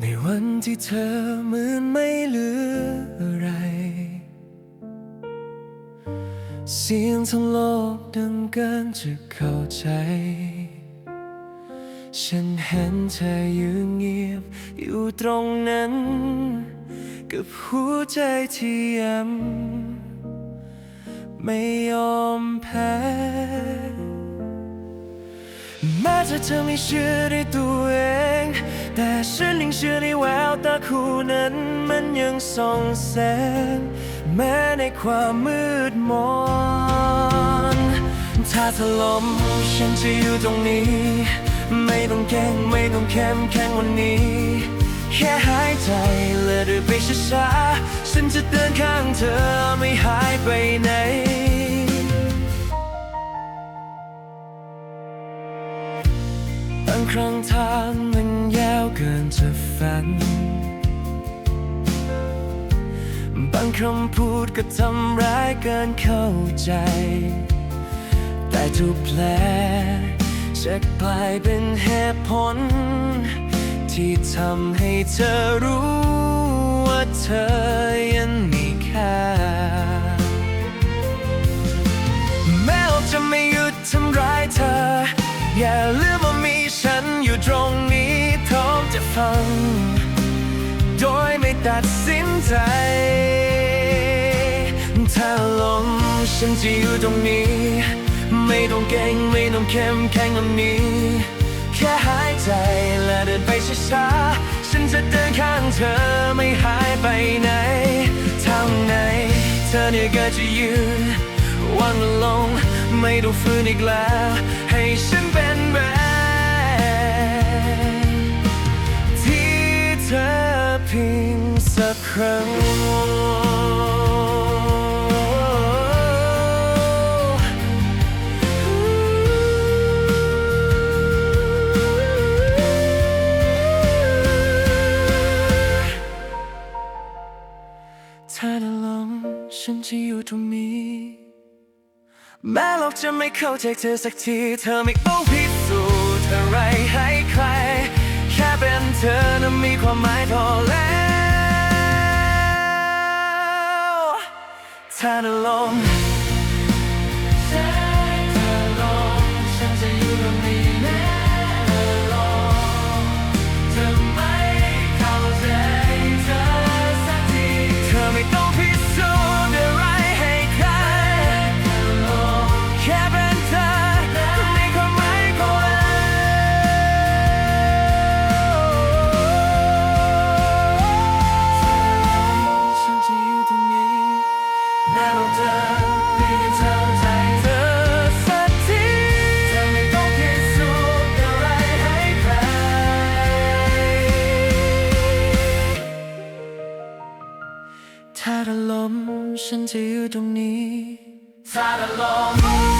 ในวันที่เธอเหมือนไม่เหลืออะไร เสียงทั้งโลกดังเกินจะเข้าใจ ฉันเห็นเธอยืนเงียบอยู่ตรงนั้น กับหัวใจที่ยังไม่ยอมแพ้แม้จะเธอไม่เชื่อในตัวเอง แต่ฉันยังเชื่อในแววตาคู่นั้น มันยังส่องแสง แม้ในความมืดมนถ้าถล่มฉันจะอยู่ตรงนี้ ไม่ต้องเก่งไม่ต้องเข้มแข็งวันนี้ แค่หายใจและเดินไปช้าๆฉันจะเดินข้างเธอไม่หายไปไหนบางครั้งทางมันยาวเกินจะฝัน บางคำพูดก็ทำร้ายเกินเข้าใจ แต่ทุกแผล จะกลายเป็นเหตุผล ที่ทำให้เธอรู้ว่าเธอยังมีค่าแม้โลกจะไม่หยุดทำร้ายเธอ อย่าลืมว่ามีฉันอยู่ตรงนี้พร้อมจะฟัง โดยไม่ตัดสินใจ ถ้าลมฉันจะอยู่ตรงนี้ ไม่ต้องเก่งไม่ต้องเข้มแข็งแบบนี้ แค่หายใจและเดินไปช้าๆฉันจะเดินข้างเธอไม่หายไปไหนทางไหน เธอเนี่ยก็จะยืนวางลง ไม่ต้องฟื้นอีกแล้ว ให้ฉันเป็นแบบ แม้โลกจะไม่เข้าใจเธอสักที เธอไม่ต้องพิสูจน์อะไรให้ใคร แค่เป็นเธอนั้นมีความหมายพอแล้วถ้าเธอลง ฉันจะอยู่ตรงนี้ซาด้ลม